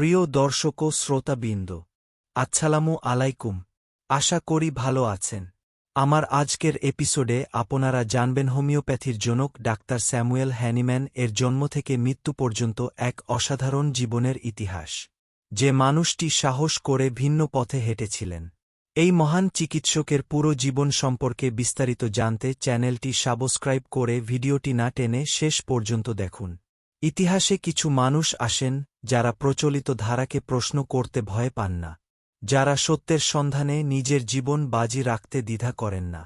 প্রিয় দর্শক ও শ্রোতাবৃন্দ আচ্ছালামু আলাইকুম। আশা করি ভালো আছেন। আমার আজকের এপিসোডে আপনারা জানবেন হোমিওপ্যাথির জনক ডাক্তার স্যামুয়েল হ্যানিম্যান এর জন্ম থেকে মৃত্যু পর্যন্ত এক অসাধারণ জীবনের ইতিহাস, যে মানুষটি সাহস করে ভিন্ন পথে হেঁটেছিলেন। এই মহান চিকিৎসকের পুরো জীবন সম্পর্কে বিস্তারিত জানতে চ্যানেলটি সাবস্ক্রাইব করে ভিডিওটি না টেনে শেষ পর্যন্ত দেখুন। ইতিহাসে কিছু মানুষ আসেন, যারা প্রচলিত ধারাকে প্রশ্ন করতে ভয় পান না, যারা সত্যের সন্ধানে নিজের জীবন বাজি রাখতে দ্বিধা করেন না,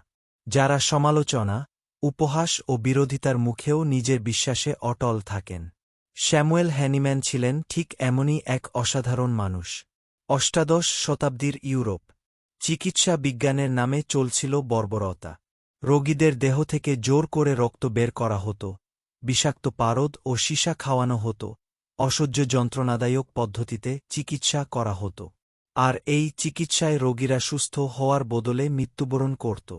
যারা সমালোচনা, উপহাস ও বিরোধিতার মুখেও নিজের বিশ্বাসে অটল থাকেন। স্যামুয়েল হ্যানিম্যান ছিলেন ঠিক এমনই এক অসাধারণ মানুষ। অষ্টাদশ শতাব্দীর ইউরোপ। চিকিৎসা বিজ্ঞানের নামে চলছিল বর্বরতা। রোগীদের দেহ থেকে জোর করে রক্ত বের করা হতো। বিষাক্ত পারদ ও সীসা খাওয়ানো হতো। অসহ্য যন্ত্রণাদায়ক পদ্ধতিতে চিকিৎসা করা হতো। আর এই চিকিৎসায় রোগীরা সুস্থ হওয়ার বদলে মৃত্যুবরণ করত।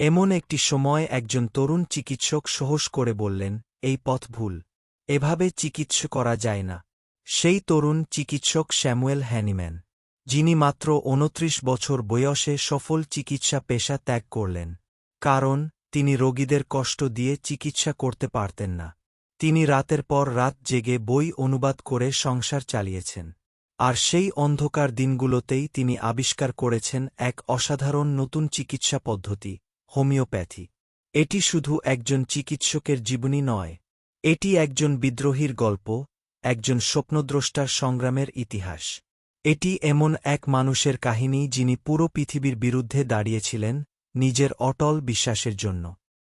এমন একটি সময় একজন তরুণ চিকিৎসক সহস করে বললেন, এই পথ ভুল। এভাবে চিকিৎসা করা যায় না। সেই তরুণ চিকিৎসক স্যামুয়েল হ্যানিম্যান, যিনি মাত্র উনত্রিশ বছর বয়সে সফল চিকিৎসা পেশা ত্যাগ করলেন। কারণ তিনি রোগীদের কষ্ট দিয়ে চিকিৎসা করতে পারতেন না। তিনি রাতের পর রাত জেগে বই অনুবাদ করে সংসার চালিয়েছেন। আর সেই অন্ধকার দিনগুলোতেই তিনি আবিষ্কার করেছেন এক অসাধারণ নতুন চিকিৎসা পদ্ধতি, হোমিওপ্যাথি। এটি শুধু একজন চিকিৎসকের জীবনী নয়, এটি একজন বিদ্রোহীর গল্প, একজন স্বপ্নদ্রষ্টার সংগ্রামের ইতিহাস। এটি এমন এক মানুষের কাহিনী যিনি পুরো পৃথিবীর বিরুদ্ধে দাঁড়িয়েছিলেন নিজের অটল বিশ্বাসের জন্য।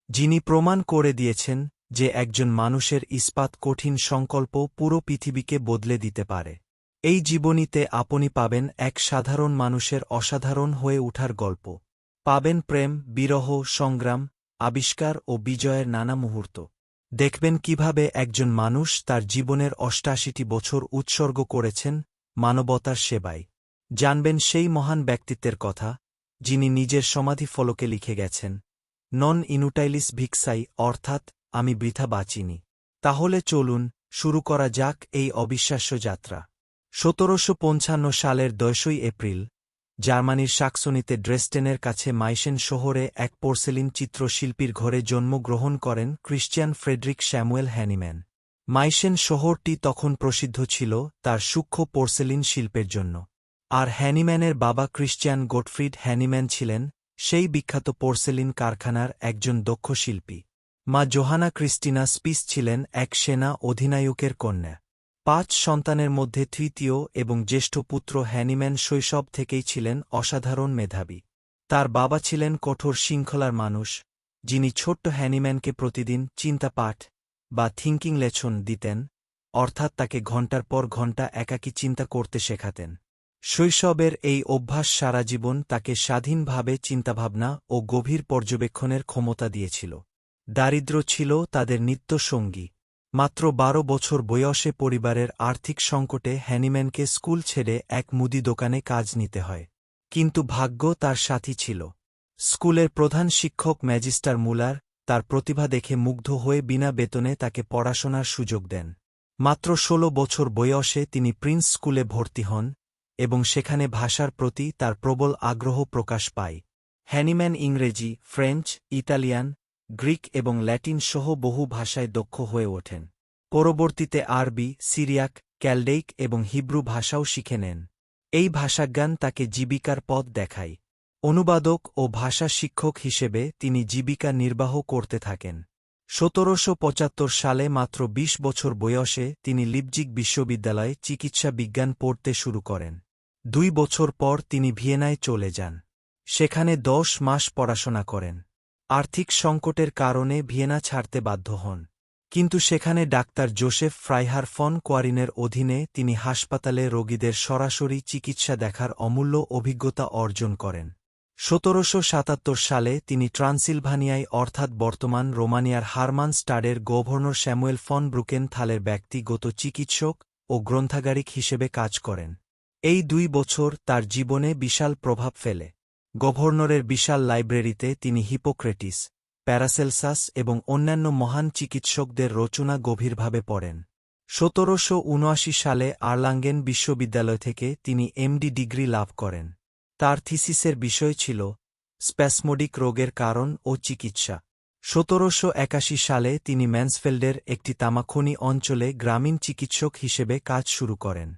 যিনি প্রমাণ করে দিয়েছেন যে একজন মানুষের ইস্পাত কঠিন সংকল্প পুরো পৃথিবীকে বদলে দিতে পারে। এই জীবনীতে আপনি পাবেন এক সাধারণ মানুষের অসাধারণ হয়ে উঠার গল্প। পাবেন প্রেম, বিরহ, সংগ্রাম, আবিষ্কার ও বিজয়ের নানা মুহূর্ত। দেখবেন কীভাবে একজন মানুষ তার জীবনের অষ্টাশিটি বছর উৎসর্গ করেছেন মানবতার সেবায়। জানবেন সেই মহান ব্যক্তিত্বের কথা যিনি নিজের সমাধি ফলকে লিখে গেছেন। নন ইনুটাইলিস ভিক্সাই অর্থাৎ, আমি বৃথা বাঁচিনি। তাহলে চলুন, শুরু করা যাক এই অবিশ্বাস্য যাত্রা। সতেরোশো পঞ্চান্ন সালের দশই এপ্রিল, জার্মানির সাকসনিতে ড্রেস্টেনের কাছে মাইসেন শহরে এক পোর্সেলিন চিত্রশিল্পীর ঘরে জন্মগ্রহণ করেন Christian Friedrich Samuel Hahnemann. Meissen শহরটি তখন প্রসিদ্ধ ছিল তার সূক্ষ্ম পোর্সেলিন শিল্পের জন্য। আর হ্যানিম্যানের বাবা ক্রিশ্চিয়ান গোটফ্রিড হ্যানিম্যান ছিলেন সেই বিখ্যাত পোর্সেলিন কারখানার একজন দক্ষ শিল্পী। মা জোহানা ক্রিস্টিনা স্পিস ছিলেন এক সেনা অধিনায়কের কন্যা। পাঁচ সন্তানের মধ্যে তৃতীয় এবং জ্যেষ্ঠ পুত্র হ্যানিম্যান শৈশব থেকেই ছিলেন অসাধারণ মেধাবী। তার বাবা ছিলেন কঠোর শৃঙ্খলার মানুষ, যিনি ছোট্ট হ্যানিম্যানকে প্রতিদিন চিন্তাপাঠ বা থিঙ্কিং লেছন দিতেন, অর্থাৎ তাকে ঘণ্টার পর ঘণ্টা একাকী চিন্তা করতে শেখাতেন। শৈশবের এই অভ্যাস সারা জীবন তাকে স্বাধীনভাবে চিন্তাভাবনা ও গভীর পর্যবেক্ষণের ক্ষমতা দিয়েছিল। দারিদ্র ছিল তাদের নিত্য সঙ্গী। মাত্র বারো বছর বয়সে পরিবারের আর্থিক সংকটে হ্যানিম্যানকে স্কুল ছেড়ে এক মুদি দোকানে কাজ নিতে হয়। কিন্তু ভাগ্য তার সাথী ছিল। স্কুলের প্রধান শিক্ষক ম্যাজিস্টার মুলার তার প্রতিভা দেখে মুগ্ধ হয়ে বিনা বেতনে তাকে পড়াশোনার সুযোগ দেন। মাত্র ১৬ বছর বয়সে তিনি প্রিন্স স্কুলে ভর্তি হন এবং সেখানে ভাষার প্রতি তার প্রবল আগ্রহ প্রকাশ পায়। হ্যানিম্যান ইংরেজি, ফ্রেঞ্চ, ইতালিয়ান, গ্রিক এবং ল্যাটিন সহ বহু ভাষায় দক্ষ হয়ে ওঠেন। পরবর্তীতে আরবি, সিরিয়াক, ক্যালডেইক এবং হিব্রু ভাষাও শিখে নেন। এই ভাষাজ্ঞান তাকে জীবিকার পথ দেখায়। অনুবাদক ও ভাষা শিক্ষক হিসেবে তিনি জীবিকা নির্বাহ করতে থাকেন। সতেরোশো পঁচাত্তর সালে মাত্র ২০ বছর বয়সে তিনি লিপজিক বিশ্ববিদ্যালয়ে চিকিৎসা বিজ্ঞান পড়তে শুরু করেন। দুই বছর পর তিনি ভিয়েনায় চলে যান। সেখানে দশ মাস পড়াশোনা করেন। আর্থিক সংকটের কারণে ভিয়েনা ছাড়তে বাধ্য হন। কিন্তু সেখানে ডাক্তার জোসেফ ফ্রাইহার ফন কোয়ারিনের অধীনে তিনি হাসপাতালে রোগীদের সরাসরি চিকিৎসা দেখার অমূল্য অভিজ্ঞতা অর্জন করেন। সতেরোশো সাতাত্তর সালে তিনি ট্রান্সিলভানিয়ায়, অর্থাৎ বর্তমান রোমানিয়ার হারমান স্টাডের গভর্নর স্যামুয়েল ফন ব্রুকেন থালের ব্যক্তিগত চিকিৎসক ও গ্রন্থাগারিক হিসেবে কাজ করেন। এই দুই বছর তার জীবনে বিশাল প্রভাব ফেলে। গভর্নরের বিশাল লাইব্রেরিতে তিনি হিপোক্রেটিস, প্যারাসেলসাস এবং অন্যান্য মহান চিকিৎসকদের রচনা গভীরভাবে পড়েন। সতেরোশো উনআশি সালে আর্লাঙ্গেন বিশ্ববিদ্যালয় থেকে তিনি এমডি ডিগ্রি লাভ করেন। তার থিসিসের বিষয় ছিল, স্প্যাসমোডিক রোগের কারণ ও চিকিৎসা। সতেরোশো একাশি সালে তিনি ম্যান্সফেল্ডের একটি তামাখনি অঞ্চলে গ্রামীণ চিকিৎসক হিসেবে কাজ শুরু করেন।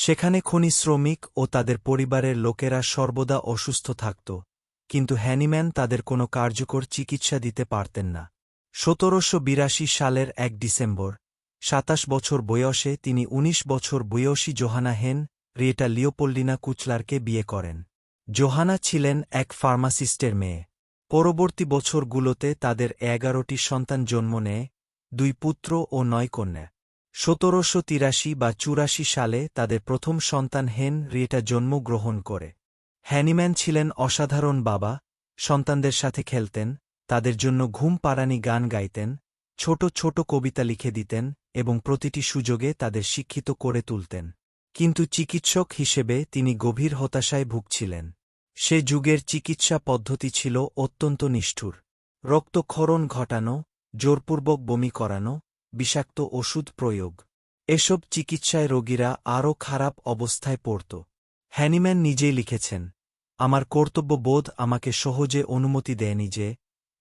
সেখানে খনি শ্রমিক ও তাদের পরিবারের লোকেরা সর্বদা অসুস্থ থাকত, কিন্তু হ্যানিম্যান তাদের কোনো কার্যকর চিকিৎসা দিতে পারতেন না। সতেরোশো বিরাশি সালের এক ডিসেম্বর, সাতাশ বছর বয়সে তিনি ১৯ বছর বয়সী জোহানা হেন রিয়েটা লিওপোল্ডিনা কুচলারকে বিয়ে করেন। জোহানা ছিলেন এক ফার্মাসিস্টের মেয়ে। পরবর্তী বছরগুলোতে তাদের এগারোটি সন্তান জন্ম নেয়, দুই পুত্র ও নয় কন্যা। সতেরোশো তিরাশি বা চুরাশি সালে তাদের প্রথম সন্তান হেন রিয়েটা জন্মগ্রহণ করে। হ্যানিম্যান ছিলেন অসাধারণ বাবা, সন্তানদের সাথে খেলতেন, তাদের জন্য ঘুম পাড়ানি গান গাইতেন, ছোট ছোট কবিতা লিখে দিতেন এবং প্রতিটি সুযোগে তাদের শিক্ষিত করে তুলতেন। কিন্তু চিকিৎসক হিসেবে তিনি গভীর হতাশায় ভুগছিলেন। সে যুগের চিকিৎসা পদ্ধতি ছিল অত্যন্ত নিষ্ঠুর। রক্তক্ষরণ ঘটানো, জোরপূর্বক বমি করানো বিষাক্ত ওষুধ প্রয়োগ। এসব চিকিৎসায় রোগীরা আরও খারাপ অবস্থায় পড়ত। হ্যানিম্যান নিজেই লিখেছেন, আমার কর্তব্যবোধ আমাকে সহজে অনুমতি দেয়নি যে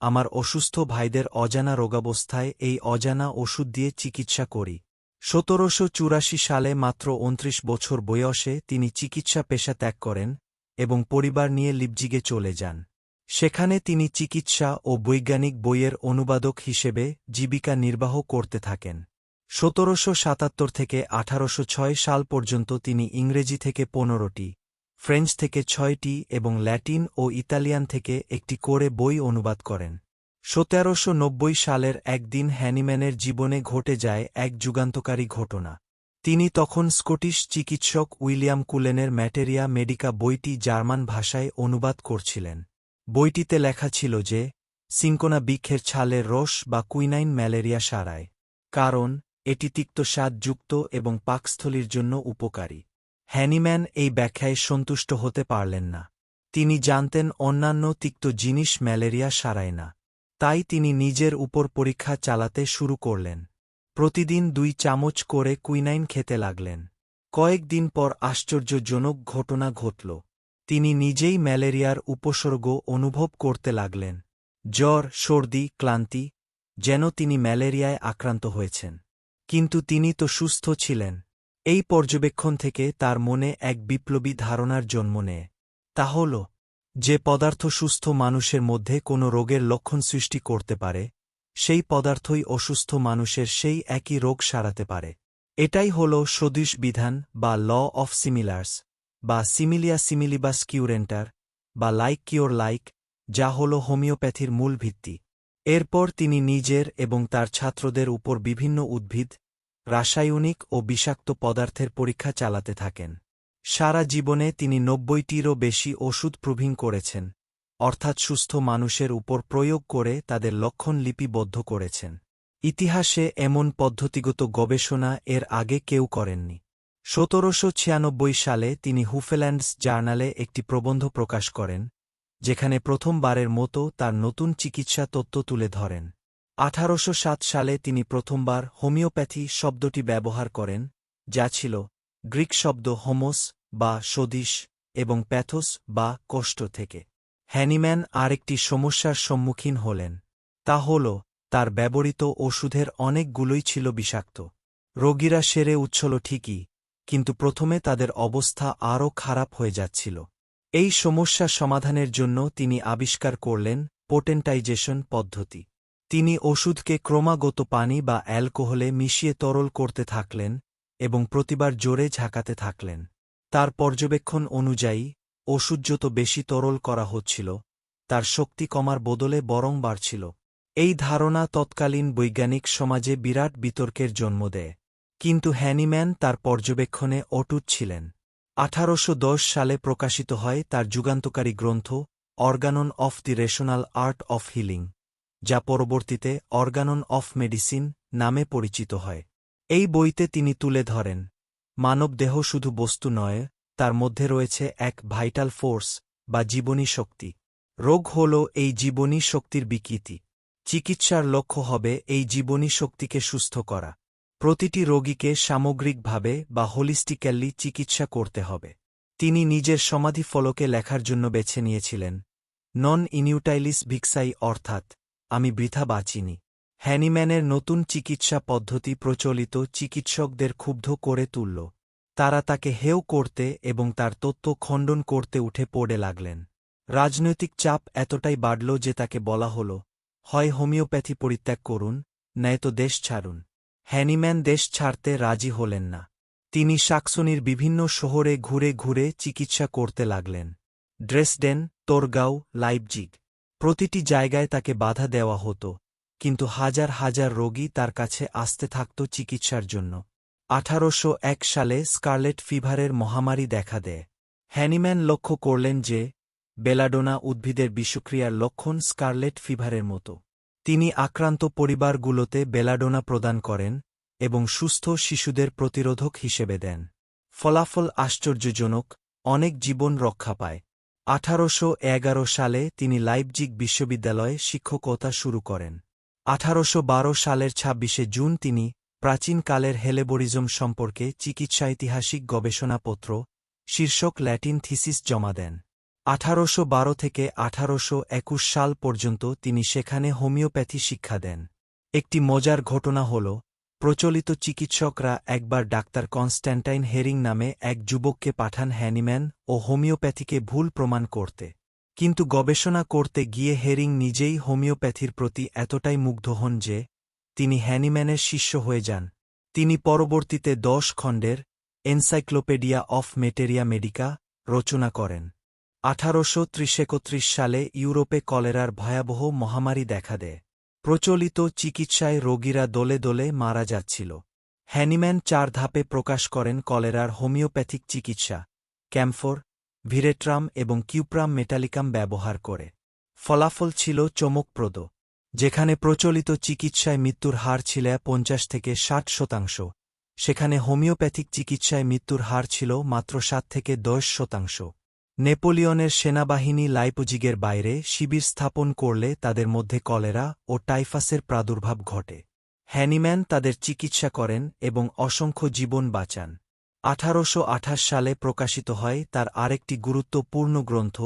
আমার অসুস্থ ভাইদের অজানা রোগাবস্থায় এই অজানা ওষুধ দিয়ে চিকিৎসা করি। সতেরোশো চুরাশি সালে মাত্র উনত্রিশ বছর বয়সে তিনি চিকিৎসা পেশা ত্যাগ করেন এবং পরিবার নিয়ে লিপজিগে চলে যান। সেখানে তিনি চিকিৎসা ও বৈজ্ঞানিক বইয়ের অনুবাদক হিসেবে জীবিকা নির্বাহ করতে থাকেন। সতেরোশো সাতাত্তর থেকে আঠারোশো ছয় সাল পর্যন্ত তিনি ইংরেজি থেকে পনেরোটি, ফ্রেঞ্চ থেকে ছয়টি এবং ল্যাটিন ও ইতালিয়ান থেকে একটি করে বই অনুবাদ করেন। সতেরোশো নব্বই সালের একদিন হ্যানিম্যানের জীবনে ঘটে যায় এক যুগান্তকারী ঘটনা। তিনি তখন স্কটিশ চিকিৎসক উইলিয়াম কুলেনের ম্যাটেরিয়া মেডিকা বইটি জার্মান ভাষায় অনুবাদ করছিলেন। বইটিতে লেখা ছিল যে সিঙ্কোনা বৃক্ষের ছালের রস বা কুইনাইন ম্যালেরিয়া সারায়, কারণ এটি তিক্ত স্বাদযুক্ত এবং পাকস্থলীর জন্য উপকারী। হ্যানিম্যান এই ব্যাখ্যায় সন্তুষ্ট হতে পারলেন না। তিনি জানতেন অন্যান্য তিক্ত জিনিস ম্যালেরিয়া সারায় না। তাই তিনি নিজের উপর পরীক্ষা চালাতে শুরু করলেন। প্রতিদিন দুই চামচ করে কুইনাইন খেতে লাগলেন। কয়েকদিন পর আশ্চর্যজনক ঘটনা ঘটল। তিনি নিজেই ম্যালেরিয়ার উপসর্গ অনুভব করতে লাগলেন। জ্বর, সর্দি, ক্লান্তি, যেন তিনি ম্যালেরিয়ায় আক্রান্ত হয়েছেন। কিন্তু তিনি তো সুস্থ ছিলেন। এই পর্যবেক্ষণ থেকে তার মনে এক বিপ্লবী ধারণার জন্ম নেয়। তা হল, যে পদার্থ সুস্থ মানুষের মধ্যে কোনো রোগের লক্ষণ সৃষ্টি করতে পারে, সেই পদার্থই অসুস্থ মানুষের সেই একই রোগ সারাতে পারে। এটাই হল সদৃশ বিধান বা ল অফ সিমিলার্স। বা সিমিলিয়া সিমিলিবাস কিউরেন্টার বা লাইক কিওর লাইক, যা হল হোমিওপ্যাথির মূল ভিত্তি। এরপর তিনি নিজের এবং তার ছাত্রদের উপর বিভিন্ন উদ্ভিদ, রাসায়নিক ও বিষাক্ত পদার্থের পরীক্ষা চালাতে থাকেন। সারা জীবনে তিনি নব্বইটিরও বেশি ওষুধ প্রুভিং করেছেন, অর্থাৎ সুস্থ মানুষের উপর প্রয়োগ করে তাদের লক্ষণ লিপিবদ্ধ করেছেন। ইতিহাসে এমন পদ্ধতিগত গবেষণা এর আগে কেউ করেননি। সতেরোশো ছিয়ানব্বই সালে তিনি হুফেল্যান্ডস জার্নালে একটি প্রবন্ধ প্রকাশ করেন, যেখানে প্রথমবারের মতো তার নতুন চিকিৎসা তত্ত্ব তুলে ধরেন। আঠারোশো সাত সালে তিনি প্রথমবার হোমিওপ্যাথি শব্দটি ব্যবহার করেন, যা ছিল গ্রিক শব্দ হোমোস বা সদিশ এবং প্যাথোস বা কষ্ট থেকে। হ্যানিম্যান আরেকটি সমস্যার সম্মুখীন হলেন, তা হল তার ব্যবহৃত ওষুধের অনেকগুলোই ছিল বিষাক্ত। রোগীরা সেরে উচ্ছল ঠিকই কিন্তু প্রথমে তাদের অবস্থা আরও খারাপ হয়ে যাচ্ছিল। এই সমস্যা সমাধানের জন্য তিনি আবিষ্কার করলেন পোটেন্টাইজেশন পদ্ধতি। তিনি ওষুধকে ক্রমাগত পানি বা অ্যালকোহলে মিশিয়ে তরল করতে থাকলেন এবং প্রতিবার জোরে ঝাঁকাতে থাকলেন। তার পর্যবেক্ষণ অনুযায়ী, ওষুধ যত বেশি তরল করা হচ্ছিল, তার শক্তি কমার বদলে বরং বাড়ছিল। এই ধারণা তৎকালীন বৈজ্ঞানিক সমাজে বিরাট বিতর্কের জন্ম দেয়। কিন্তু হ্যানিম্যান তার পর্যবেক্ষণে অটুট ছিলেন। আঠারোশ দশ সালে প্রকাশিত হয় তার যুগান্তকারী গ্রন্থ, Organon of the rational art of healing, যা পরবর্তীতে অর্গানন অফ মেডিসিন নামে পরিচিত হয়। এই বইতে তিনি তুলে ধরেন, মানব দেহ শুধু বস্তু নয়, তার মধ্যে রয়েছে এক ভাইটাল ফোর্স বা জীবনী শক্তি। রোগ হল এই জীবনী শক্তির বিকৃতি। চিকিৎসার লক্ষ্য হবে এই জীবনী শক্তিকে সুস্থ করা। প্রতিটি রোগীকে সামগ্রিকভাবে বা হোলিস্টিক্যালি চিকিৎসা করতে হবে। তিনি নিজের সমাধি ফলকে লেখার জন্য বেছে নিয়েছিলেন। নন ইনিউটাইলিস ভিক্সাই অর্থাৎ, আমি বৃথা বাঁচিনি। হ্যানিম্যানের নতুন চিকিৎসা পদ্ধতি প্রচলিত চিকিৎসকদের ক্ষুব্ধ করে তুলল। তারা তাকে হেও করতে এবং তার তত্ত্ব খণ্ডন করতে উঠে পড়ে লাগলেন। রাজনৈতিক চাপ এতটাই বাড়ল যে তাকে বলা হল, হয় হোমিওপ্যাথি পরিত্যাগ করুন নয়তো দেশ ছাড়ুন। হ্যানিম্যান দেশ ছাড়তে রাজি হলেন না। তিনি সাকসনির বিভিন্ন শহরে ঘুরে ঘুরে চিকিৎসা করতে লাগলেন। ড্রেসডেন, তোরগাঁও, লাইপজিগ প্রতিটি জায়গায় তাকে বাধা দেওয়া হতো, কিন্তু হাজার হাজার রোগী তার কাছে আসতে থাকত চিকিৎসার জন্য। আঠারোশো এক সালে স্কারলেট ফিভারের মহামারী দেখা দেয়। হ্যানিম্যান লক্ষ্য করলেন যে, বেলাডোনা উদ্ভিদের বিষক্রিয়ার লক্ষণ স্কারলেট ফিভারের মতো। তিনি আক্রান্ত পরিবারগুলোতে বেলাডোনা প্রদান করেন এবং সুস্থ শিশুদের প্রতিরোধক হিসেবে দেন। ফলাফল আশ্চর্যজনক, অনেক জীবন রক্ষা পায়। আঠারোশো এগারো সালে তিনি লাইপজিগ বিশ্ববিদ্যালয়ে শিক্ষকতা শুরু করেন। আঠারোশ বারো সালের ছাব্বিশে জুন তিনি প্রাচীনকালের হেলেবোরিজম সম্পর্কে চিকিৎসা ঐতিহাসিক গবেষণাপত্র, শীর্ষক ল্যাটিন থিসিস জমা দেন। আঠারোশ বারো থেকে আঠারোশ একুশ সাল পর্যন্ত তিনি সেখানে হোমিওপ্যাথি শিক্ষা দেন। একটি মজার ঘটনা হল, প্রচলিত চিকিৎসকরা একবার ডাক্তার কনস্ট্যান্টাইন হেরিং নামে এক যুবককে পাঠান হ্যানিম্যান ও হোমিওপ্যাথিকে ভুল প্রমাণ করতে। কিন্তু গবেষণা করতে গিয়ে হেরিং নিজেই হোমিওপ্যাথির প্রতি এতটাই মুগ্ধ হন যে, তিনি হ্যানিম্যানের শিষ্য হয়ে যান। তিনি পরবর্তীতে দশ খণ্ডের এনসাইক্লোপেডিয়া অফ মেটেরিয়া মেডিকা রচনা করেন। আঠারোশো একত্রিশ সালে ইউরোপে কলেরার ভয়াবহ মহামারী দেখা দেয়। প্রচলিত চিকিৎসায় রোগীরা দলে দলে মারা যাচ্ছিল। হ্যানিম্যান চার ধাপে প্রকাশ করেন কলেরার হোমিওপ্যাথিক চিকিৎসা। ক্যাম্ফোর, ভিরেট্রাম এবং কিউপ্রাম মেটালিকাম ব্যবহার করে। ফলাফল ছিল চমকপ্রদ, যেখানে প্রচলিত চিকিৎসায় মৃত্যুর হার ছিল পঞ্চাশ থেকে ষাট শতাংশ। সেখানে হোমিওপ্যাথিক চিকিৎসায় মৃত্যুর হার ছিল মাত্র সাত থেকে দশ শতাংশ। নেপোলিয়নের সেনাবাহিনী লাইপোজিগের বাইরে শিবির স্থাপন করলে তাদের মধ্যে কলেরা ও টাইফাসের প্রাদুর্ভাব ঘটে। হ্যানিম্যান তাদের চিকিৎসা করেন এবং অসংখ্য জীবন বাঁচান। আঠারোশ আঠাশ সালে প্রকাশিত হয় তার আরেকটি গুরুত্বপূর্ণ গ্রন্থ,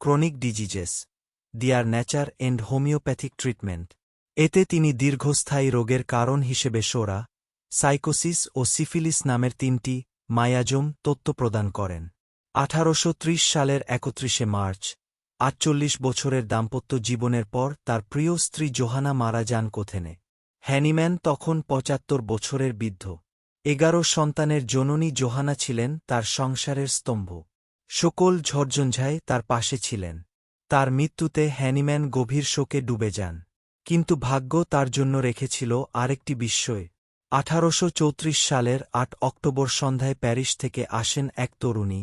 chronic diseases their nature and homeopathic treatment এতে তিনি দীর্ঘস্থায়ী রোগের কারণ হিসেবে সোরা, সাইকোসিস ও সিফিলিস নামের তিনটি মায়াজম তত্ত্ব প্রদান করেন। আঠারোশো ত্রিশ সালের একত্রিশে মার্চ, আটচল্লিশ বছরের দাম্পত্য জীবনের পর তার প্রিয় স্ত্রী জোহানা মারা যান কোথেনে। হ্যানিম্যান তখন পঁচাত্তর বছরের বৃদ্ধ। এগারো সন্তানের জননী জোহানা ছিলেন তার সংসারের স্তম্ভ। সকল ঝড়ঝঞ্ঝায় তার পাশে ছিলেন। তার মৃত্যুতে হ্যানিম্যান গভীর শোকে ডুবে যান। কিন্তু ভাগ্য তার জন্য রেখেছিল আরেকটি বিস্ময়। আঠারোশো সালের আট অক্টোবর সন্ধ্যায় প্যারিস থেকে আসেন এক তরুণী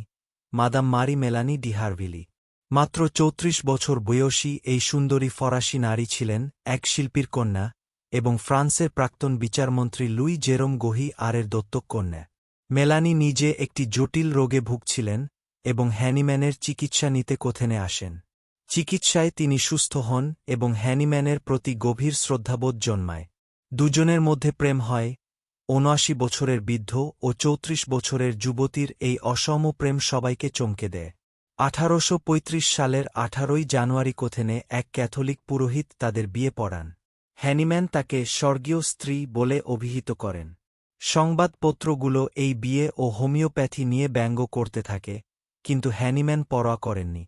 মাদাম মারি মেলানি ডিহারভিলি। মাত্র চৌত্রিশ বছর বয়সী এই সুন্দরী ফরাসি নারী ছিলেন এক শিল্পীর কন্যা এবং ফ্রান্সের প্রাক্তন বিচারমন্ত্রী লুই জেরোম গোহি আরের দত্তক কন্যা। মেলানি নিজে একটি জটিল রোগে ভুগছিলেন এবং হ্যানিম্যানের চিকিৎসা নিতে কোথেনে আসেন। চিকিৎসায় তিনি সুস্থ হন এবং হ্যানিম্যানের প্রতি গভীর শ্রদ্ধাবোধ জন্মায়। দুজনের মধ্যে প্রেম হয় ঊনআশি বছরের বৃদ্ধ ও চৌত্রিশ বছরের যুবতীর এই অসম প্রেম সবাইকে চমকে দেয়। আঠারোশ পঁয়ত্রিশ সালের আঠারোই জানুয়ারি কোথেনে এক ক্যাথলিক পুরোহিত তাদের বিয়ে পড়ান। হ্যানিম্যান তাকে স্বর্গীয় স্ত্রী বলে অভিহিত করেন। সংবাদপত্রগুলো এই বিয়ে ও হোমিওপ্যাথি নিয়ে ব্যঙ্গ করতে থাকে, কিন্তু হ্যানিম্যান পরোয়া করেননি।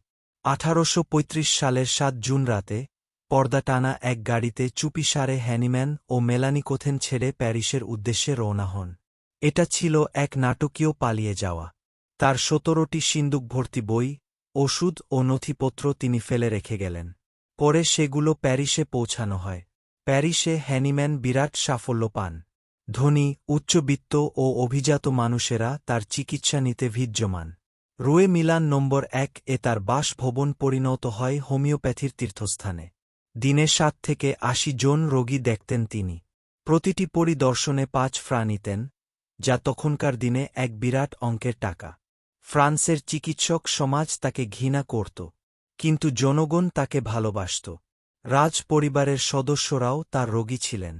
আঠারোশ পঁয়ত্রিশ সালের সাত জুন রাতে পর্দা টানা এক গাড়িতে চুপিসারে হ্যানিম্যান ও মেলানি কোথেন ছেড়ে প্যারিসের উদ্দেশ্যে রওনা হন। এটা ছিল এক নাটকীয় পালিয়ে যাওয়া। তার সতেরোটি সিন্দুক ভর্তি বই, ওষুধ ও নথিপত্র তিনি ফেলে রেখে গেলেন। পরে সেগুলো প্যারিসে পৌঁছানো হয়। প্যারিসে হ্যানিম্যান বিরাট সাফল্য পান। ধনী, উচ্চবিত্ত ও অভিজাত মানুষেরা তার চিকিৎসা নিতে ভিজ্যমান। রুয়ে মিলান নম্বর এক এ তার বাসভবন পরিণত হয় হোমিওপ্যাথির তীর্থস্থানে। দিনে সাত থেকে আশি জন রোগী দেখতেন তিনি। প্রতিটি পরিদর্শনে পাঁচ ফ্রা নিতেন, যা তখনকার দিনে এক বিরাট অঙ্কের টাকা। ফ্রান্সের চিকিৎসক সমাজ তাকে ঘৃণা করত, কিন্তু জনগণ তাকে ভালোবাসত। রাজ পরিবারের সদস্যরাও তার রোগী ছিলেন।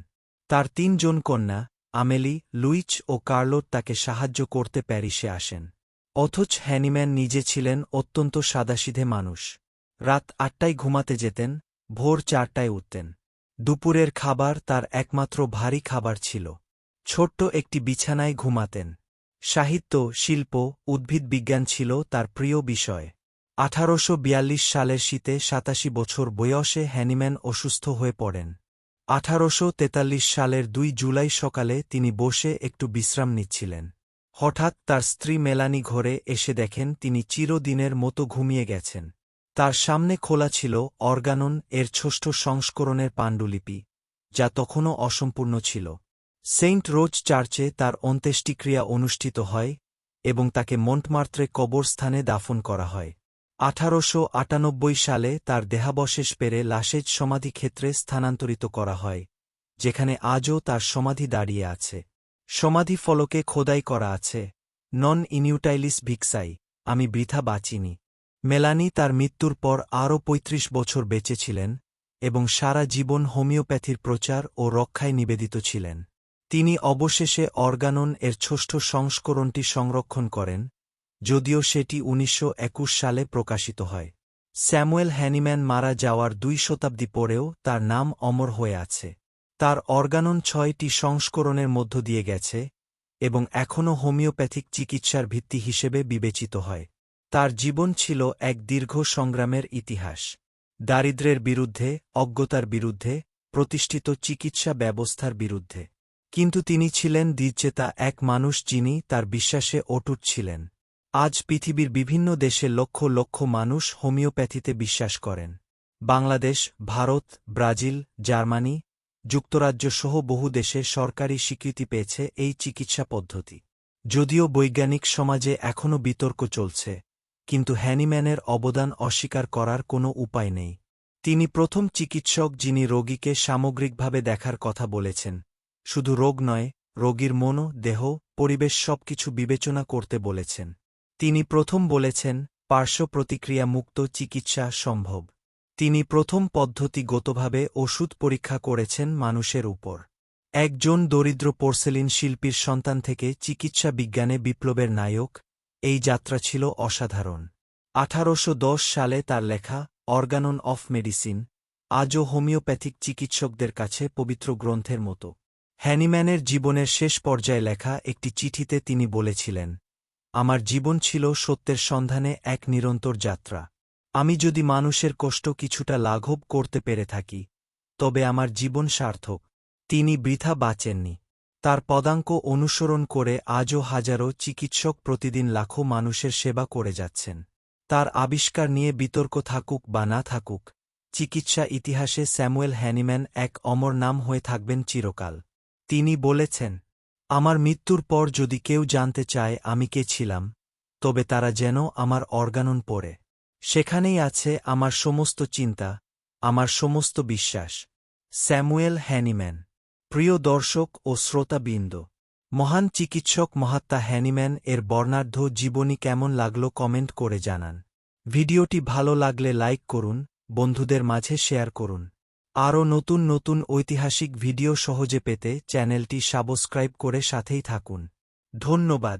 তার তিনজন কন্যা, আমেলি, লুইচ ও কার্লোট তাকে সাহায্য করতে প্যারিসে আসেন। অথচ হ্যানিম্যান নিজে ছিলেন অত্যন্ত সাদাসিধে মানুষ। রাত আটটায় ঘুমাতে যেতেন ভোর চারটায় উঠতেন। দুপুরের খাবার তার একমাত্র ভারী খাবার ছিল। ছোট্ট একটি বিছানায় ঘুমাতেন। সাহিত্য, শিল্প, উদ্ভিদ বিজ্ঞান ছিল তার প্রিয় বিষয়। আঠারোশ বিয়াল্লিশ সালের শীতে সাতাশি বছর বয়সে হ্যানিম্যান অসুস্থ হয়ে পড়েন। আঠারোশো তেতাল্লিশ সালের দুই জুলাই সকালে তিনি বসে একটু বিশ্রাম নিচ্ছিলেন। হঠাৎ তার স্ত্রী মেলানি ঘরে এসে দেখেন তিনি চিরদিনের মতো ঘুমিয়ে গেছেন। তার সামনে খোলা ছিল অর্গানন এর ষষ্ঠ সংস্করণের পাণ্ডুলিপি, যা তখনও অসম্পূর্ণ ছিল। সেন্ট রোজ চার্চে তার অন্ত্যেষ্টিক্রিয়া অনুষ্ঠিত হয় এবং তাকে মন্টমার্ত্রে কবরস্থানে দাফন করা হয়। আঠারোশো আটানব্বই সালে তার দেহাবশেষ পেরে লাশেজ সমাধিক্ষেত্রে স্থানান্তরিত করা হয়, যেখানে আজও তার সমাধি দাঁড়িয়ে আছে। সমাধি ফলকে খোদাই করা আছে, নন ইনিউটাইলিস ভিক্সাই, আমি বৃথা বাঁচিনি। মেলানি তার মৃত্যুর পর আরও ৩৫ বছর বেঁচে ছিলেন এবং সারা জীবন হোমিওপ্যাথির প্রচার ও রক্ষায় নিবেদিত ছিলেন। তিনি অবশেষে অর্গানন এর ষষ্ঠ সংস্করণটি সংরক্ষণ করেন, যদিও সেটি উনিশশো একুশ সালে প্রকাশিত হয়। স্যামুয়েল হ্যানিম্যান মারা যাওয়ার দুই শতাব্দী পরেও তার নাম অমর হয়ে আছে। তার অর্গানন ছয়টি সংস্করণের মধ্য দিয়ে গেছে এবং এখনও হোমিওপ্যাথিক চিকিৎসার ভিত্তি হিসেবে বিবেচিত হয়। তার জীবন ছিল এক দীর্ঘ সংগ্রামের ইতিহাস। দারিদ্র্যের বিরুদ্ধে, অজ্ঞতার বিরুদ্ধে, প্রতিষ্ঠিত চিকিৎসা ব্যবস্থার বিরুদ্ধে। কিন্তু তিনি ছিলেন দ্বিচেতা এক মানুষ যিনি তার বিশ্বাসে অটুট ছিলেন। আজ পৃথিবীর বিভিন্ন দেশে লক্ষ লক্ষ মানুষ হোমিওপ্যাথিতে বিশ্বাস করেন। বাংলাদেশ, ভারত, ব্রাজিল, জার্মানি যুক্তরাজ্য সহ বহু দেশে সরকারি স্বীকৃতি পেয়েছে এই চিকিৎসা পদ্ধতি। যদিও বৈজ্ঞানিক সমাজে এখনও বিতর্ক চলছে কিন্তু হ্যানিম্যানের অবদান অস্বীকার করার কোনো উপায় নেই। তিনি প্রথম চিকিৎসক যিনি রোগীকে সামগ্রিকভাবে দেখার কথা বলেছেন। শুধু রোগ নয়, রোগীর মন দেহ, পরিবেশ সবকিছু বিবেচনা করতে বলেছেন। তিনি প্রথম বলেছেন, পার্শ্ব প্রতিক্রিয়া মুক্ত চিকিৎসা সম্ভব। তিনি প্রথম পদ্ধতিগতভাবে ওষুধ পরীক্ষা করেছেন মানুষের উপর। একজন দরিদ্র পোর্সেলিন শিল্পীর সন্তান থেকে চিকিৎসা বিজ্ঞানে বিপ্লবের নায়ক এই যাত্রা ছিল অসাধারণ। আঠারোশো দশ সালে তার লেখা, অর্গানন অফ মেডিসিন আজও হোমিওপ্যাথিক চিকিৎসকদের কাছে পবিত্র গ্রন্থের মতো। হ্যানিম্যানের জীবনের শেষ পর্যায়ে লেখা একটি চিঠিতে তিনি বলেছিলেন, আমার জীবন ছিল সত্যের সন্ধানে এক নিরন্তর যাত্রা। আমি যদি মানুষের কষ্ট কিছুটা লাঘব করতে পেরে থাকি, তবে আমার জীবন সার্থক। তিনি বৃথা বাঁচেননি। তার পদাঙ্ক অনুসরণ করে আজও হাজারো চিকিৎসক প্রতিদিন লাখো মানুষের সেবা করে যাচ্ছেন। তার আবিষ্কার নিয়ে বিতর্ক থাকুক বা না থাকুক, চিকিৎসা ইতিহাসে স্যামুয়েল হ্যানিম্যান এক অমর নাম হয়ে থাকবেন চিরকাল। তিনি বলেছেন, আমার মৃত্যুর পর যদি কেউ জানতে চায় আমি কে ছিলাম, তবে তারা যেন আমার অর্গানন পড়ে। সেখানেই আছে আমার সমস্ত চিন্তা, আমার সমস্ত বিশ্বাস। স্যামুয়েল হ্যানিম্যান প্রিয় দর্শক ও শ্রোতাবৃন্দ, মহান চিকিৎসক মহাত্মা হ্যানিম্যান এর বর্ণাঢ্য জীবনী কেমন লাগল কমেন্ট করে জানান। ভিডিওটি ভালো লাগলে লাইক করুন, বন্ধুদের মাঝে শেয়ার করুন। আরও নতুন নতুন ঐতিহাসিক ভিডিও সহজে পেতে চ্যানেলটি সাবস্ক্রাইব করে সাথেই থাকুন। ধন্যবাদ।